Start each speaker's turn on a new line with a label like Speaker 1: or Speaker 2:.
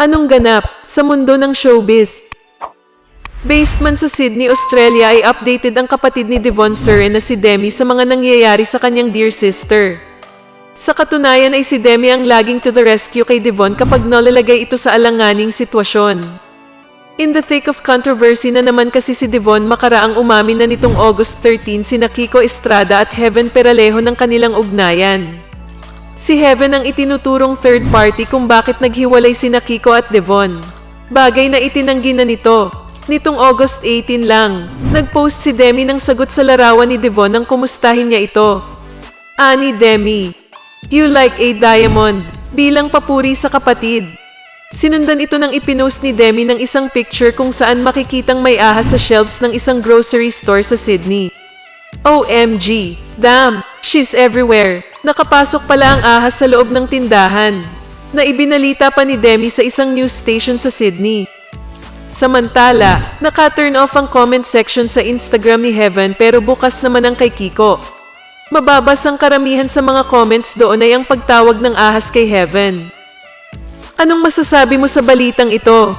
Speaker 1: Anong ganap sa mundo ng showbiz? Based man sa Sydney, Australia ay updated ang kapatid ni Devon Surren na si Demi sa mga nangyayari sa kanyang dear sister. Sa katunayan ay si Demi ang laging to the rescue kay Devon kapag nalalagay ito sa alanganing sitwasyon. In the thick of controversy na naman kasi si Devon makaraang umamin na nitong August 13 sina Kiko Estrada at Heaven Peralejo ng kanilang ugnayan. Si Heaven ang itinuturong third party kung bakit naghiwalay sina Kiko at Devon. Bagay na itinanggi na nito. Nitong August 18 lang, nagpost si Demi ng sagot sa larawan ni Devon nang kumustahin niya ito. Ani Demi, you like a diamond, bilang papuri sa kapatid. Sinundan ito ng ipinost ni Demi ng isang picture kung saan makikitang may ahas sa shelves ng isang grocery store sa Sydney. OMG! Damn! She's everywhere! Nakapasok pala ang ahas sa loob ng tindahan. Na ibinalita pa ni Demi sa isang news station sa Sydney. Samantala, naka-turn off ang comment section sa Instagram ni Heaven pero bukas naman ang kay Kiko. Mababas ang karamihan sa mga comments doon ay ang pagtawag ng ahas kay Heaven. Anong masasabi mo sa balitang ito?